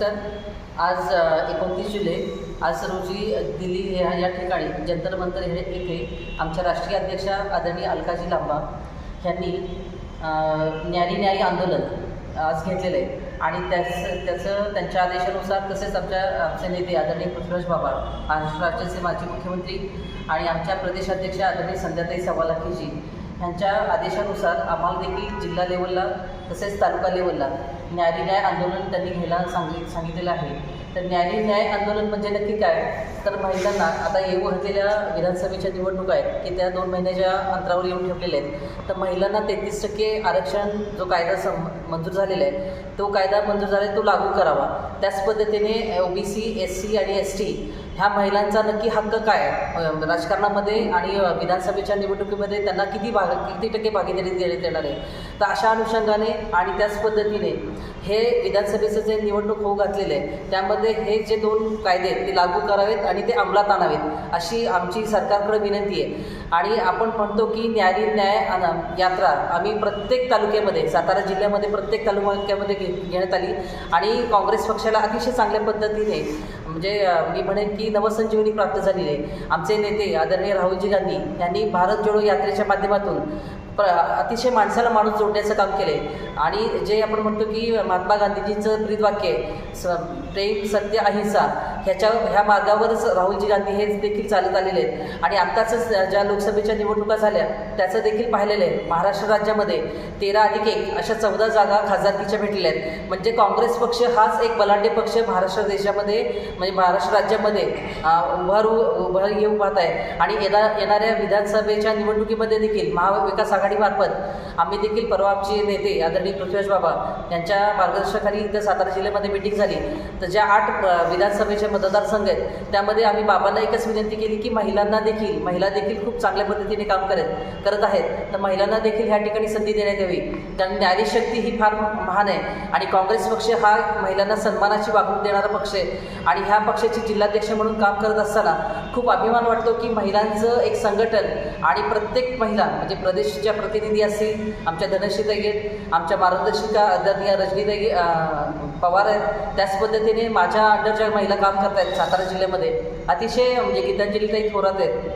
नमस्कार. आज एकोणतीस जुलै. आज रोजी दिल्ली ह्या या ठिकाणी जंतर मंतर हे येथे आमच्या राष्ट्रीय अध्यक्षा आदरणीय अलकाजी लांबा यांनी न्यारी न्यायी आंदोलन आज घेतलेलं आहे. आणि त्याचं त्याचं त्यांच्या आदेशानुसार तसेच आमच्या आमचे नेते आदरणीय पृथ्वीराज बाबा महाराष्ट्र राज्याचे माजी मुख्यमंत्री आणि आमच्या प्रदेशाध्यक्ष आदरणीय संध्याताई सवालाखीजी ह्यांच्या आदेशानुसार आम्हाला देखील जिल्हा लेवलला तसेच तालुका लेवलला न्यारी न्याय आंदोलन त्यांनी घ्यायला सांगित सांगितलेलं आहे. तर न्यारी न्याय आंदोलन म्हणजे नक्की काय? तर महिलांना आता येऊ घातलेल्या विधानसभेच्या निवडणुका आहेत की त्या दोन महिन्याच्या अंतरावर येऊन ठेवलेल्या आहेत. तर महिलांना तेहतीस टक्के आरक्षण जो कायदा सं मंजूर झालेला आहे तो कायदा मंजूर झाला आहे तो लागू करावा. त्याच पद्धतीने O B C S C आणि एस टी ह्या महिलांचा नक्की हक्क काय राजकारणामध्ये आणि विधानसभेच्या निवडणुकीमध्ये त्यांना किती भाग किती टक्के भागीदारी देण्यात येणार आहे? तर अशा अनुषंगाने आणि त्याच पद्धतीने हे विधानसभेचं जे निवडणूक होऊ घातलेलं आहे त्यामध्ये हे जे दोन कायदे आहेत ते लागू करावेत आणि ते अंमलात आणावेत अशी आमची सरकारकडे विनंती आहे. आणि आपण म्हणतो की न्यारी न्याय यात्रा आम्ही प्रत्येक तालुक्यामध्ये सातारा जिल्ह्यामध्ये प्रत्येक तालुक्यामध्ये घेण्यात आली. आणि काँग्रेस पक्षाला अतिशय चांगल्या पद्धतीने म्हणजे मी म्हणेन की नवसंजीवनी प्राप्त झालेली आहे. आमचे नेते आदरणीय राहुलजी गांधी यांनी भारत जोडो यात्रेच्या माध्यमातून प्र अतिशय माणसाला माणूस जोडण्याचं काम केलं आहे आणि जे आपण म्हणतो की महात्मा गांधीजींचं ब्रीदवाक्य आहे स प्रेम सत्य अहिंसा ह्याच्या ह्या मार्गावरच राहुलजी गांधी हे देखील चालत आलेले आहेत. आणि आत्ताच ज्या लोकसभेच्या निवडणुका झाल्या त्याचं देखील पाहिलेलं आहे. महाराष्ट्र राज्यामध्ये तेरा अधिक एक अशा चौदा जागा खासदारकीच्या भेटलेल्या आहेत. म्हणजे काँग्रेस पक्ष हाच एक बलाढ्य पक्ष महाराष्ट्र देशामध्ये म्हणजे महाराष्ट्र राज्यामध्ये उभारू उभार घेऊ पाहत आहे. आणि येणार येणाऱ्या विधानसभेच्या निवडणुकीमध्ये देखील महाविकास आघाडीमार्फत आम्ही देखील परवा आमचे नेते आदरणीय पृथ्वीराज बाबा यांच्या मार्गदर्शनाखाली इथं सातारा जिल्ह्यामध्ये मिटिंग झाली. तर ज्या आठ विधानसभेचे मतदारसंघ आहेत त्यामध्ये आम्ही बाबांना एकच विनंती केली की महिलांना देखील महिला देखील खूप चांगल्या पद्धतीने काम करत करत आहेत. तर महिलांना देखील ह्या ठिकाणी संधी देण्यात यावी. कारण नारी ही फार महान आहे. आणि काँग्रेस पक्ष हा महिलांना सन्मानाची वागणूक देणारा पक्ष आहे. आणि ह्या पक्षाची जिल्हाध्यक्ष म्हणून काम करत असताना खूप अभिमान वाटतो की महिलांचं एक संघटन आणि प्रत्येक महिला म्हणजे प्रदेशच्या प्रतिनिधी असतील आमच्या धनश्रीताई आहेत आमच्या मार्गदर्शिका आदरणीय रजनीताई पवार आहेत. त्याच पद्धतीने माझ्या अंडर ज्या महिला काम करत आहेत सातारा जिल्ह्यामध्ये. अतिशय म्हणजे गीतांजलीताई थोरात आहेत.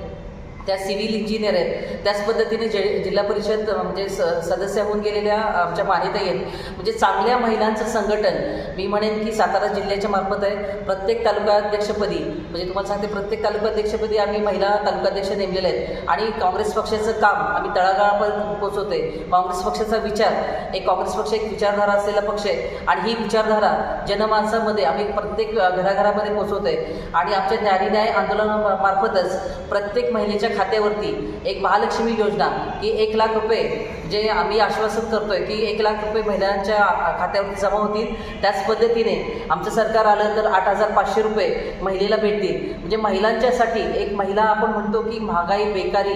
त्या सिव्हिल इंजिनियर आहेत. त्याच पद्धतीने जे जिल्हा परिषद म्हणजे स सदस्य होऊन गेलेल्या आमच्या मान्यता आहेत. म्हणजे चांगल्या महिलांचं संघटन मी म्हणेन की सातारा जिल्ह्याच्या मार्फत आहे. प्रत्येक तालुकाध्यक्षपदी म्हणजे तुम्हाला सांगते प्रत्येक तालुकाध्यक्षपदी आम्ही महिला तालुकाध्यक्ष नेमलेले आहेत. आणि काँग्रेस पक्षाचं काम आम्ही तळागाळापर्यंत पोहोचवते काँग्रेस पक्षाचा विचार एक काँग्रेस पक्ष एक विचारधारा असलेला पक्ष आहे. आणि ही विचारधारा जनमानसामध्ये आम्ही प्रत्येक घराघरामध्ये पोहोचवतोय. आणि आमच्या न्यायन्याय आंदोलनामार्फतच प्रत्येक महिलेच्या खात्यावरती एक महालक्ष्मी योजना की एक लाख रुपये जे आम्ही आश्वासन करतोय की एक लाख रुपये महिलांच्या खात्यावरती जमा होतील. त्याच पद्धतीने आमचं सरकार आलं तर आठ हजार पाचशे रुपये महिलेला भेटतील. म्हणजे महिलांच्यासाठी एक महिला आपण म्हणतो की महागाई बेकारी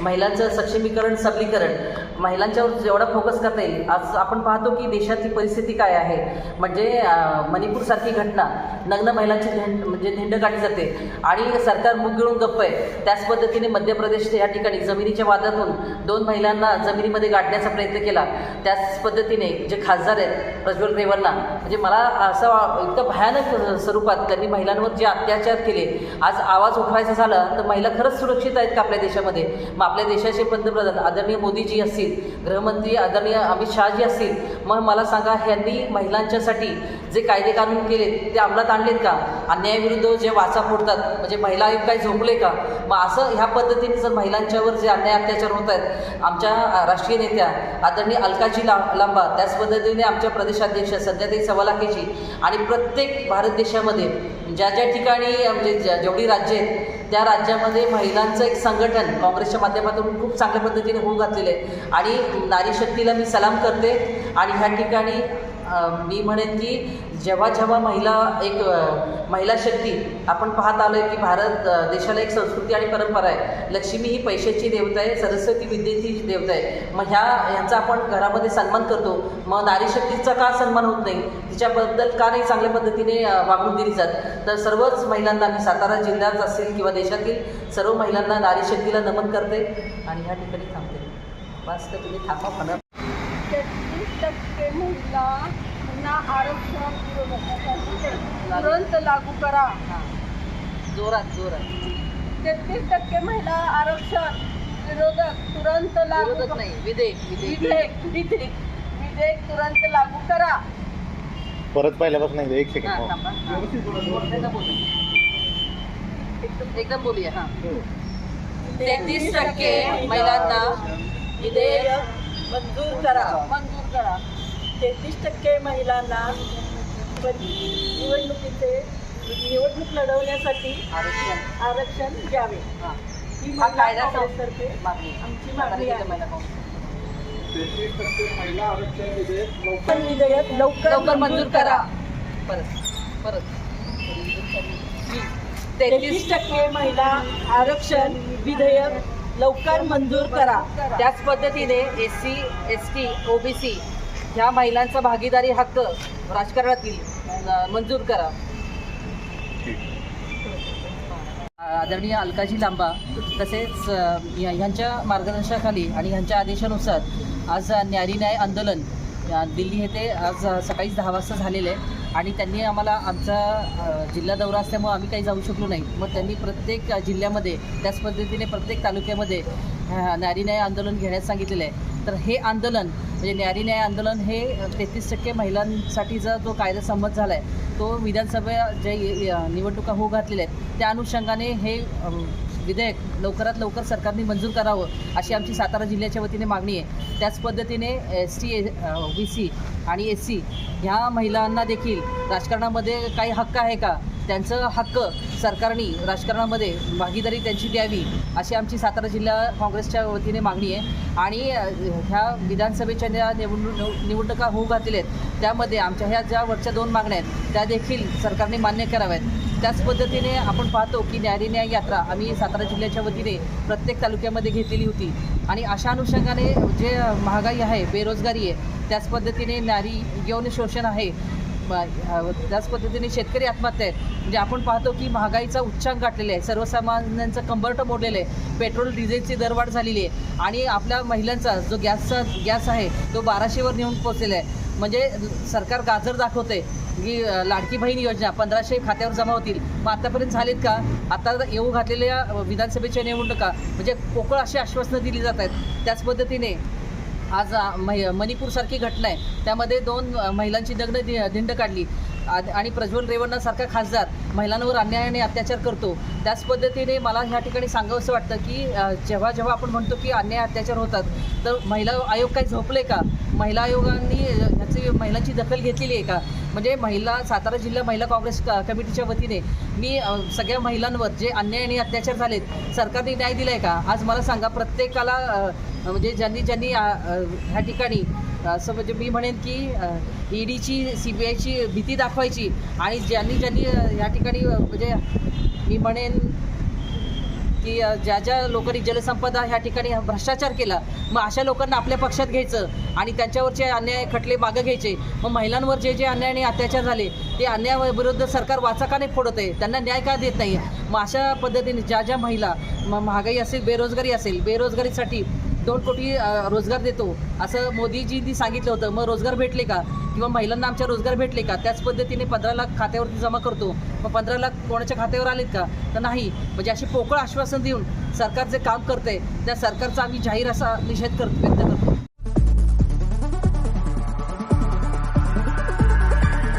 महिलांचं सक्षमीकरण सबलीकरण महिलांच्यावर जेवढा फोकस करता येईल आज आपण पाहतो की देशाची परिस्थिती काय आहे. म्हणजे मणिपूरसारखी घटना नग्न महिलांची धेंड म्हणजे धेंड काढली जाते. आणि सरकार मुग गिळून गप्प आहे. त्याच पद्धतीने मध्य प्रदेश या ठिकाणी जमिनीच्या वादातून दोन महिलांना जमिनीमध्ये गाठण्याचा प्रयत्न केला. त्याच पद्धतीने जे खासदार आहेत प्रज्वल रेवन्ना म्हणजे मला असं वा- इतकं भयानक स्वरूपात त्यांनी महिलांवर जे अत्याचार केले आज आवाज उठवायचा झाला तर महिला खरंच सुरक्षित आहेत का आपल्या देशामध्ये? मग आपल्या देशाचे पंतप्रधान आदरणीय मोदीजी असतील गृहमंत्री आदरणीय अमित शहाजी असतील मग मला सांगा ह्यांनी महिलांच्यासाठी जे कायदे कानून केले ते अंमलात आणलेत का? अन्यायाविरुद्ध जे वाचा फोडतात म्हणजे महिला आयोग काय झोपले का? मग असं ह्या पद्धतीने जर महिलांच्यावर जे अन्याय अत्याचार होत आहेत आमच्या राष्ट्रीय नेत्या आदरणीय अलकाजी ला लांबा त्याच पद्धतीने आमच्या प्रदेशाध्यक्ष सध्याताई सवालाखेची आणि प्रत्येक भारत देशामध्ये ज्या ज्या ठिकाणी म्हणजे ज्या- जेवढी राज्य आहेत त्या राज्यामध्ये महिलांचं एक संघटन काँग्रेसच्या माध्यमातून खूप चांगल्या पद्धतीने होऊ घातलेलं आहे. आणि नारी शक्तीला मी सलाम करते आणि ह्या ठिकाणी मी म्हणेन की जेव्हा जेव्हा महिला एक महिला शक्ती आपण पाहत आलो आहे की भारत देशाला एक संस्कृती आणि परंपरा आहे. लक्ष्मी ही पैशाची देवता आहे सरस्वती विद्येची देवता आहे. मग ह्या ह्यांचा आपण घरामध्ये सन्मान करतो. मग नारी शक्तीचा का सन्मान होत नाही? तिच्याबद्दल का नाही चांगल्या पद्धतीने वागून वागणूक दिली जात? तर सर्वच महिलांना मी सातारा जिल्ह्यात असेल किंवा देशातील सर्व महिलांना नारी शक्तीला नमन करते. आणि ह्या ठिकाणी थांबते. बस तर तुम्ही थांबा. तेहतीस टक्के महिला महिलांना आरक्षण तुरंत लागू करा. हां. जोरात जोरात. तेहतीस टक्के महिला आरक्षण विरोधक तुरंत लागू विरोधक नाही विधेयक विधेयक. विधेयक विधेयक. विधेयक तुरंत लागू करा. परत पहिल्यापासून एकदा एक सेकंड हां हो. हां. एकदम बोलूया. हां. तेहतीस टक्के महिलांना विधेयक मंजूर करा. मंजूर करा. तेहतीस टक्के महिलांना पण निवडणुकीचे निवडणूक लढवण्यासाठी आरक्षण आरक्षण द्यावे. हां. कायदा मागणी. आमची मागणी आहे. महिला विधेयक लवकर लवकर मंजूर करा. परत परत. तेहतीस टक्के महिला आरक्षण विधेयक लवकर मंजूर करा. त्याच पद्धतीने S C S T O B C ह्या महिलांचा भागीदारी हक्क राजकारणातील मंजूर करा. आदरणीय अलकाजी लांबा तसेच ह्यांच्या मार्गदर्शनाखाली आणि ह्यांच्या आदेशानुसार आज न्यारी न्याय आंदोलन दिल्ली येथे आज सकाळीच सकाळी दहा वाजता झालेलं आहे. आणि त्यांनी आम्हाला आमचा जिल्हा दौरा असल्यामुळे आम्ही काही जाऊ शकलो नाही. मग त्यांनी प्रत्येक जिल्ह्यामध्ये त्याच पद्धतीने प्रत्येक तालुक्यामध्ये अ, न्यारी न्याय आंदोलन घेण्यास सांगितलेलं आहे. तर हे आंदोलन म्हणजे न्यारी न्याय आंदोलन हे तेहतीस टक्के महिलांसाठीचा जो कायदा संमत झाला आहे तो विधानसभा जे निवडणुका होऊ घातलेल्या आहेत त्या अनुषंगाने हे विधेयक लवकरात लवकर सरकारने मंजूर करावं अशी आमची सातारा जिल्ह्याच्या वतीने मागणी आहे. त्याच पद्धतीने एस टी बी सी आणि एस सी ह्या महिलांना देखील राजकारणामध्ये काही हक्क आहे का? त्यांचं हक्क सरकारने राजकारणामध्ये भागीदारी त्यांची द्यावी अशी आमची सातारा जिल्हा काँग्रेसच्या वतीने मागणी आहे. आणि ह्या विधानसभेच्या ज्या निवडणूक निवडणुका होऊ घातलेल्या आहेत त्यामध्ये आमच्या ह्या ज्या वरच्या दोन मागण्या आहेत त्या देखील सरकारने मान्य कराव्यात. त्याच पद्धतीने आपण पाहतो की न्यारी न्याय यात्रा आम्ही सातारा जिल्ह्याच्या वतीने प्रत्येक तालुक्यामध्ये घेतलेली होती. आणि अशा अनुषंगाने जे महागाई आहे बेरोजगारी आहे त्याच पद्धतीने नारी यौन शोषण आहे त्याच पद्धतीने शेतकरी आत्महत्या आहेत. म्हणजे आपण पाहतो की महागाईचा उच्चांक गाठलेला आहे सर्वसामान्यांचं कंबरट मोडलेलं आहे पेट्रोल डिझेलची दरवाढ झालेली आहे. आणि आपल्या महिलांचा जो गॅसचा गॅस आहे तो बाराशेवर नेऊन पोचलेला आहे. म्हणजे सरकार गाजर दाखवते की लाडकी बहीण योजना पंधराशे खात्यावर जमा होतील. मग आतापर्यंत झालीत का? आता येऊ घातलेल्या विधानसभेच्या निवडणुका म्हणजे पोकळ अशी आश्वासनं दिली जात आहेत. त्याच पद्धतीने आज मै मणिपूरसारखी घटना आहे. त्यामध्ये दोन महिलांची दग्न दि- धिंड काढली. आ- आणि प्रज्वल रेवण्णासारखा खासदार. महिलांवर अन्यायाने अत्याचार करतो. त्याच पद्धतीने मला ह्या ठिकाणी सांगावंसं वाटतं की जेव्हा जेव्हा आपण म्हणतो की अन्याय अत्याचार होतात तर महिला आयोग काही झोपले का? महिला आयोगांनी महिलांची दखल घेतलेली आहे का? म्हणजे महिला सातारा जिल्हा महिला काँग्रेस क- कमिटीच्या वतीने मी सगळ्या महिलांवर जे अन्याय आणि अत्याचार झालेत सरकारने न्याय दिला आहे का? आज मला सांगा प्रत्येकाला म्हणजे ज्यांनी ज्यांनी ह्या ठिकाणी असं म्हणजे मी म्हणेन की ईडीची सी बी आयची भीती दाखवायची आणि ज्यांनी ज्यांनी या ह्या ठिकाणी म्हणजे मी म्हणेन की ज्या ज्या लोकांनी जलसंपदा ह्या ठिकाणी भ्रष्टाचार केला मग अशा लोकांना आपल्या पक्षात घ्यायचं आणि त्यांच्यावरचे अन्याय खटले मागं घ्यायचे. मग महिलांवर जे जे अन्याय आणि अत्याचार झाले ते अन्यायाविरुद्ध सरकार वाचा का नाही फोडत आहे. त्यांना न्याय का देत नाही? मग अशा पद्धतीने ज्या ज्या महिला महागाई असेल बेरोजगारी असेल बेरोजगारीसाठी दोन कोटी रोजगार देतो असं मोदीजींनी सांगितलं होतं. मग रोजगार भेटले का? किंवा महिलांना आमच्या रोजगार भेटले का? त्याच पद्धतीने पंधरा लाख खात्यावरती जमा करतो. मग पंधरा लाख कोणाच्या खात्यावर आलेत का? तर नाही. म्हणजे अशी पोकळ आश्वासन देऊन सरकार जे काम करते त्या सरकारचा आम्ही जाहीर असा निषेध करतो व्यक्त करतो